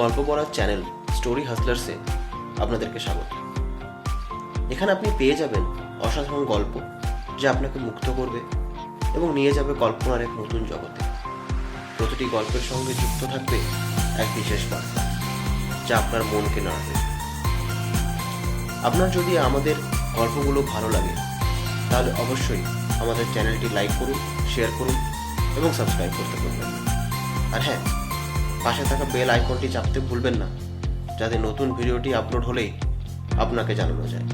গল্প পড়ার channel story হাসলার্সে আপনাদেরকে স্বাগত। এখানে আপনি পেয়ে যাবেন অসাধারণ গল্প যা আপনাকে মুক্ত করবে এবং নিয়ে যাবে কল্পনার এক নতুন জগতে। প্রতিটি গল্পের সঙ্গে যুক্ত থাকবে এক বিশেষ বার্তা যা আপনার মনকে নাড়াবে। আপনার যদি আমাদের গল্পগুলো ভালো লাগে, তাহলে অবশ্যই আমাদের চ্যানেলটি লাইক করুন, শেয়ার করুন এবং সাবস্ক্রাইব করতে ভুলবেন না। আর হ্যাঁ পাশে থাকা বেল আইকনটি চাপতে ভুলবেন না, যাতে নতুন ভিডিওটি আপলোড হলেই আপনাকে জানানো যায়।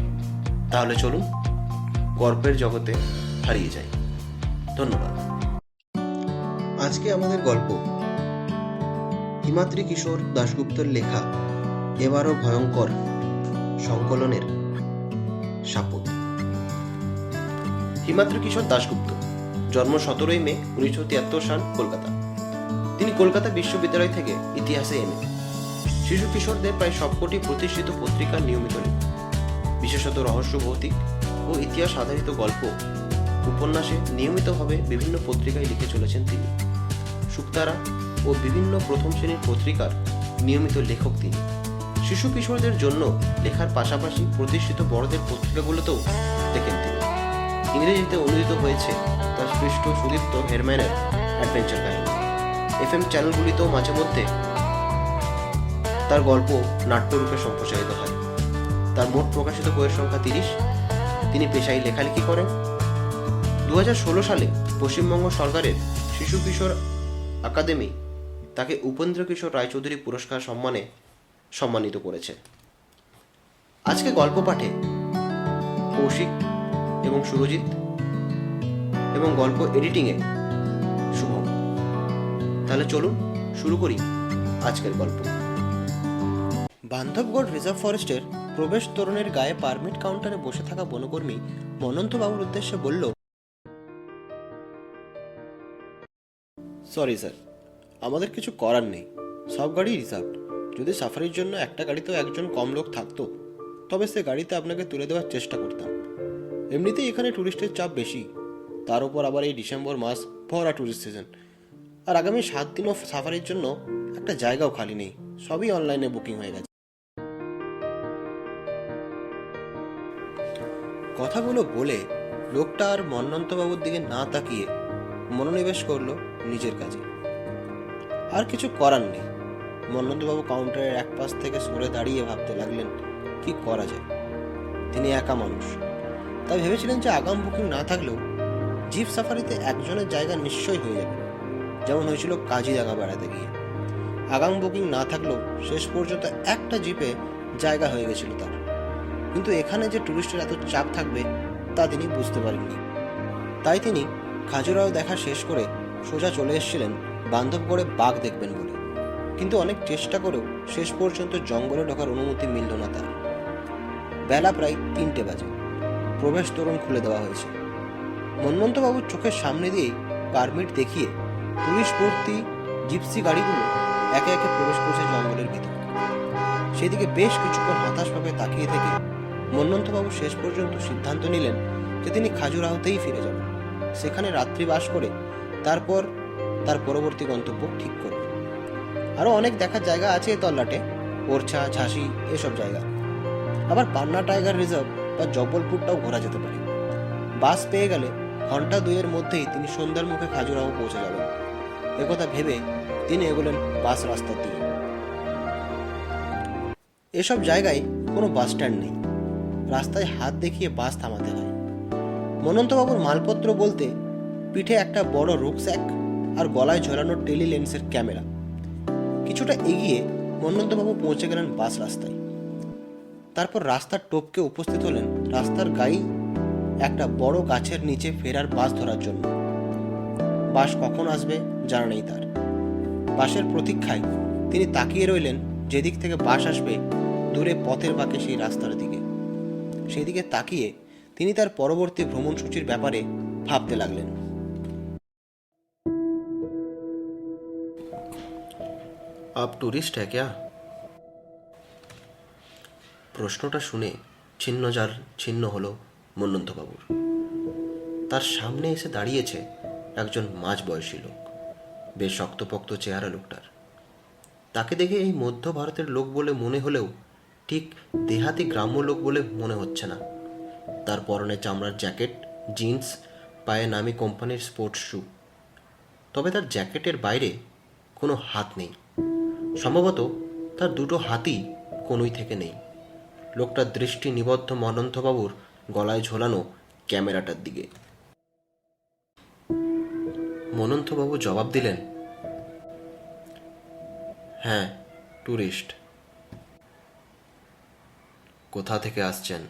তাহলে চলুন, গল্পের জগতে হারিয়ে যাই। ধন্যবাদ। আজকে আমাদের গল্প, হিমাদ্রি কিশোর দাশগুপ্তর লেখা এবারও ভয়ঙ্কর সংকলনের সাপত হিমাদ্রি কিশোর দাশগুপ্ত, জন্ম সতেরোই মে, উনিশশো তিয়াত্তর সাল, কলকাতা। তিনি কলকাতা বিশ্ববিদ্যালয় থেকে ইতিহাসে এম শিশু কিশোরদের প্রায় সবকটি প্রতিষ্ঠিত পত্রিকার নিয়মিত বিশেষত রহস্য ভৌতিক ও ইতিহাস আধারিত গল্প, উপন্যাসে নিয়মিতভাবে বিভিন্ন পত্রিকায় লিখে চলেছেন তিনি। সুক্তারা ও বিভিন্ন প্রথম শ্রেণির পত্রিকার নিয়মিত লেখক তিনি। শিশু কিশোরদের জন্য লেখার পাশাপাশি প্রতিষ্ঠিত বড়দের পত্রিকাগুলোতেও লেখেন তিনি। ইংরেজিতে অনুদিত হয়েছে তার সৃষ্ট সুদীপ্ত হেরম্যানের অ্যাডভেঞ্চার কাহিনী। এফ এম চ্যানেলগুলিতেও মাঝে মধ্যে তার গল্প, নাট্যরূপে সম্প্রচারিত হয়। তার মোট প্রকাশিত বইয়ের সংখ্যা তিরিশ। তিনি পেশায় লেখালেখি করেন। দু হাজার ষোলো সালে পশ্চিমবঙ্গ সরকারের শিশু কিশোর একাডেমি তাকে উপেন্দ্র কিশোর রায়চৌধুরী পুরস্কার সম্মানে সম্মানিত করেছে। আজকে গল্প পাঠে কৌশিক এবং সুরজিৎ এবং গল্প এডিটিংয়ে তাহলে চলুন শুরু করি আজকের গল্প। বান্ধবগড় রিজার্ভ ফরেস্টের প্রবেশ তোরণের গায়ে পারমিট কাউন্টারে বসে থাকা বনকর্মী মনন্তবাবুর উদ্দেশ্যে বলল, সরি স্যার, আমাদের কিছু করার নেই। সব গাড়ি রিজার্ভ যদি সাফারির জন্য একটা গাড়িতেও একজন কম লোক থাকতো, তবে সে গাড়িতে আপনাকে তুলে দেওয়ার চেষ্টা করতাম। এমনিতেই এখানে ট্যুরিস্টের চাপ বেশি। তার উপর আবার এই ডিসেম্বর মাস ভরা ট্যুরিস্ট সিজন আর আগামী সাত দিনও সাফারির জন্য একটা জায়গাও খালি নেই। সবই অনলাইনে বুকিং হয়ে গেছে। কথাগুলো বলে লোকটা আর মন্নন্তবাবুর দিকে না তাকিয়ে মনোনিবেশ করল নিজের কাজে। আর কিছু করার নেই। মন্নন্তবাবু কাউন্টারের এক পাশ থেকে সরে দাঁড়িয়ে ভাবতে লাগলেন, কি করা যায়? তিনি একা মানুষ। তাই ভেবেছিলেন যে আগাম বুকিং না থাকলেও জিপ সাফারিতে একজনের জায়গা নিশ্চয়ই হয়ে যাবে। যেমন হয়েছিল কাজিরাঙা বেড়াতে গিয়ে। আগাম বুকিং না থাকলেও শেষ পর্যন্ত একটা জিপে জায়গা হয়ে গেছিল তার। কিন্তু এখানে যে ট্যুরিস্টের এত চাপ থাকবে, তা তিনি বুঝতে পারেননি। তাই তিনি খাজুরাও দেখা শেষ করে সোজা চলে এসেছিলেন বান্ধবগড়ে বাঘ দেখবেন বলে। কিন্তু অনেক চেষ্টা করেও শেষ পর্যন্ত জঙ্গলে ঢোকার অনুমতি মিলল না তার। বেলা প্রায় তিনটে বাজে। প্রবেশ তোরণ খুলে দেওয়া হয়েছে। মন্মন্তবাবুর চোখের সামনে দিয়েই পারমিট দেখিয়ে পুলিশ ভর্তি জিপসি গাড়িগুলো একে একে প্রবেশ করছে জঙ্গলের ভিতর। সেদিকে বেশ কিছুক্ষণ হতাশভাবে তাকিয়ে থেকে মন্মন্তবাবু শেষ পর্যন্ত সিদ্ধান্ত নিলেন যে তিনি খাজুরাহতেই ফিরে যাবেন। সেখানে রাত্রি বাস করে তারপর তার পরবর্তী গন্তব্য ঠিক করবে আরও অনেক দেখার জায়গা আছে এ তল্লাটে, ওরছা, ঝাঁসি, এসব জায়গা। আবার পান্না টাইগার রিজার্ভ বা জব্বলপুরটাও ঘোরা যেতে পারে। বাস পেয়ে গেলে ঘণ্টা দুইয়ের মধ্যেই তিনি সন্ধ্যার মুখে খাজুরাহো পৌঁছে যাবেন। একথা ভেবে তিনি এগোলেন বাস রাস্তা দিয়ে। এসব জায়গায় কোনো বাস স্ট্যান্ড নেই। রাস্তায় হাত দেখিয়ে বাস থামাতে হয়। মনন্তবাবুর মালপত্র বলতে পিঠে একটা বড় রুকস্যাক আর গলায় ঝোলানো টেলি লেন্সের ক্যামেরা। কিছুটা এগিয়ে মন্নন্তবাবু পৌঁছে গেলেন বাস রাস্তায়। তারপর রাস্তার টোপকে উপস্থিত হলেন রাস্তার গায়ে একটা বড় গাছের নিচে ফেরার বাস ধরার জন্য। বাস কখন আসবে জানা নেই তার। বাসের প্রতীক্ষায় তিনি তাকিয়ে রইলেন যেদিক থেকে বাস আসবে দূরে পথের বাঁকে সেই রাস্তার দিকে। সেই দিকে তাকিয়ে তিনি তার পরবর্তী ভ্রমণসূচির ব্যাপারে ভাবতে লাগলেন। আপ টুরিস্ট হ্যাঁ ক্যা? প্রশ্নটা শুনে ছিন্ন যার ছিন্ন হলো মন্নন্তবাবুর তার সামনে এসে দাঁড়িয়েছে একজন মাঝ বয়সী লোক, বেশ শক্তপোক্ত চেহারা লোকটার। তাকে দেখে এই মধ্য ভারতের লোক বলে মনে হলেও ঠিক দেহাতি গ্রাম্য লোক বলে মনে হচ্ছে না। তার পরনে চামড়ার জ্যাকেট, জিন্স, পায়ে নামি কোম্পানির স্পোর্টস শু। তবে তার জ্যাকেটের বাইরে কোনো হাত নেই। সম্ভবত তার দুটো হাতই কোনোই থেকে নেই। লোকটার দৃষ্টি নিবদ্ধ মনন্তবাবুর গলায় ঝোলানো ক্যামেরাটার দিকে। মনন্তবাবু জবাব দিলেন হ্যাঁ ট্যুরিস্ট কোথা থেকে আসছেন?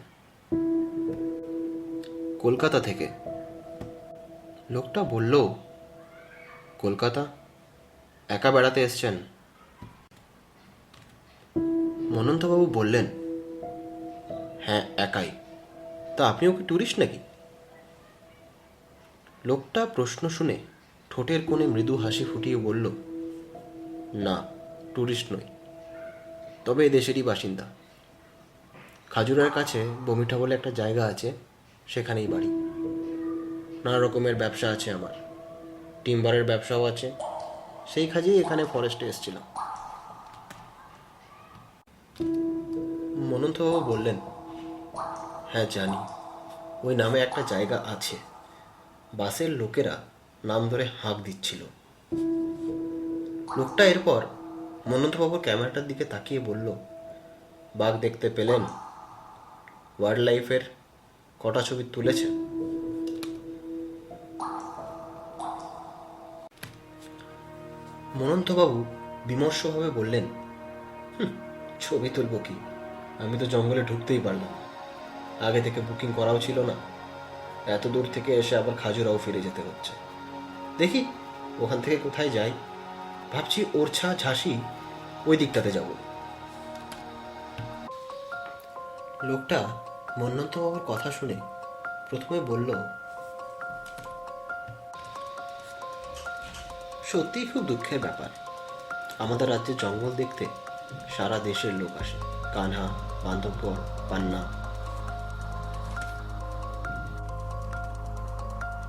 কলকাতা থেকে। লোকটা বলল, কলকাতা? একা বেড়াতে এসছেন? মনন্তবাবু বললেন হ্যাঁ একাই। তা আপনিও কি ট্যুরিস্ট নাকি? লোকটা প্রশ্ন শুনে ঠোঁটের কোণে মৃদু হাসি ফুটিয়ে বলল, না, টুরিস্ট নই। তবে দেশেরই বাসিন্দা। খাজুরার কাছে বমিটা বলে একটা জায়গা আছে, সেখানেই বাড়ি। নানা রকমের ব্যবসা আছে আমার। টিম্বারের ব্যবসাও আছে। সেই কাজেই এখানে ফরেস্টে এসেছিলাম। মনন্তবাবু বললেন হ্যাঁ জানি। ওই নামে একটা জায়গা আছে। বাসের লোকেরা নাম ধরে হাঁক দিচ্ছিল। লোকটা এরপর মনন্তবাবুর ক্যামেরাটার দিকে তাকিয়ে বলল বাঘ দেখতে পেলেন? ওয়াইল্ড লাইফের কটা ছবি তুলেছে? মনন্তবাবু বিমর্ষভাবে বললেন "হুঁ, ছবি তুলব কি? আমি তো জঙ্গলে ঢুকতেই পারলাম। আগে থেকে বুকিং করাও ছিল না। এত দূর থেকে এসে আবার খাজুরাও ফিরে যেতে হচ্ছে। দেখি ওখান থেকে কোথায় যাই। ভাবছি ওরছা ঝাঁসি ওই দিকটাতে যাব। লোকটা মন্নন্তবাবুর কথা শুনে প্রথমে বলল সত্যিই খুব দুঃখের ব্যাপার। আমাদের রাজ্যে জঙ্গল দেখতে সারা দেশের লোক আসে। কানহা বান্ধবগড় পান্না।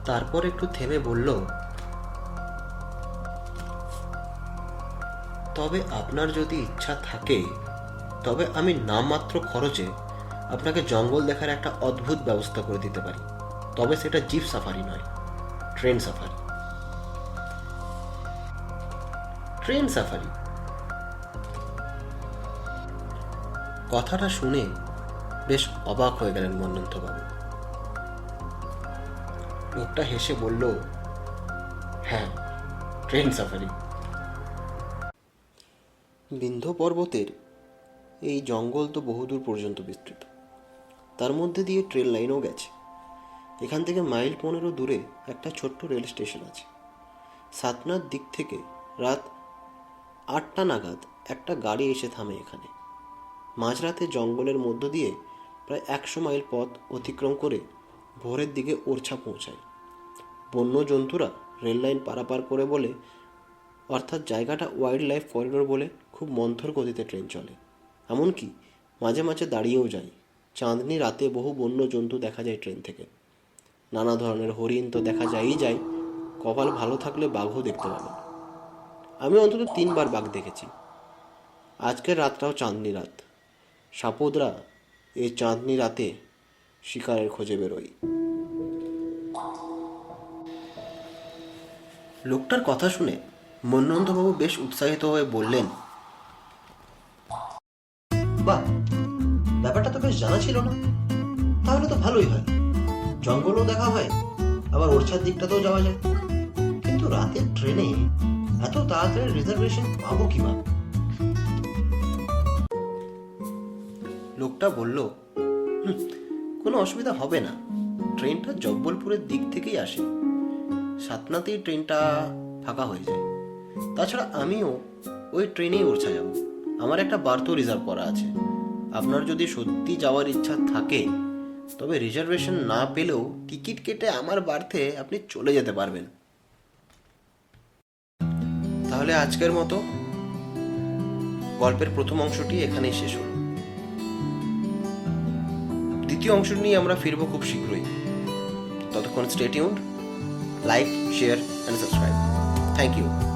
তারপর একটু থেমে বলল তবে আপনার যদি ইচ্ছা থাকে, তবে আমি নামমাত্র খরচে আপনাকে জঙ্গল দেখার একটা অদ্ভুত ব্যবস্থা করে দিতে পারি। তবে সেটা জিপ সাফারি নয়, ট্রেন সাফারি। Train safari. কথাটা শুনে বেশ অবাক হয়ে গেলেন মন্নন্তবাবু। লোকটা হেসে বলল হ্যাঁ ট্রেন সাফারি। বিন্ধ্য পর্বতের এই জঙ্গল তো বহুদূর পর্যন্ত বিস্তৃত। তার মধ্যে দিয়ে ট্রেন লাইনও গেছে। এখান থেকে মাইল পনেরো দূরে একটা ছোট্ট রেল স্টেশন আছে। সাতনার দিক থেকে রাত আটটা নাগাদ একটা গাড়ি এসে থামে এখানে। মাঝরাতে জঙ্গলের মধ্য দিয়ে প্রায় একশো মাইল পথ অতিক্রম করে ভোরের দিকে ওরছা পৌঁছায়। বন্য জন্তুরা রেল লাইন পারাপার করে বলে অর্থাৎ জায়গাটা ওয়াইল্ড লাইফ করিডোর বলে খুব মন্থর গতিতে ট্রেন চলে। এমনকি মাঝে মাঝে দাঁড়িয়েও যায়। চাঁদনি রাতে বহু বন্য জন্তু দেখা যায় ট্রেন থেকে। নানা ধরনের হরিণ তো দেখা যায়ই যায়। কপাল ভালো থাকলে বাঘও দেখতে পাবেন আমি অন্তত তিনবার বাঘ দেখেছি। আজকের রাতটাও চাঁদনি রাত। সাপদরা এই চাঁদনি রাতে শিকারের খোঁজে বেরোয়। লোকটার কথা শুনে মন্নন্দবাবু বেশ উৎসাহিত হয়ে বললেন বাহ ব্যাপারটা তো বেশ জানা ছিল না। তাহলে তো ভালোই হয়। জঙ্গলও দেখা হয় আবার ওরছার দিকটাতেও যাওয়া যায়। কিন্তু রাতের ট্রেনে এত তাড়াতাড়ি রিজার্ভেশন পাবো কীভাবে? লোকটা বলল "হুম, কোনো অসুবিধা হবে না। ট্রেনটা জব্বলপুরের দিক থেকেই আসে। সাতনাতেই ট্রেনটা ফাঁকা হয়ে যায়। তাছাড়া আমিও ওই ট্রেনেই ওরছা যাব। আমার একটা বার্থও রিজার্ভ করা আছে। আপনার যদি সত্যি যাওয়ার ইচ্ছা থাকে, তবে রিজার্ভেশন না পেলেও টিকিট কেটে আমার বার্থে আপনি চলে যেতে পারবেন। তাহলে আজকের মতো গল্পের প্রথম অংশটি এখানেই শেষ হল। দ্বিতীয় অংশ নিয়ে আমরা ফিরবো খুব শীঘ্রই। ততক্ষণ stay tuned like share and subscribe thank you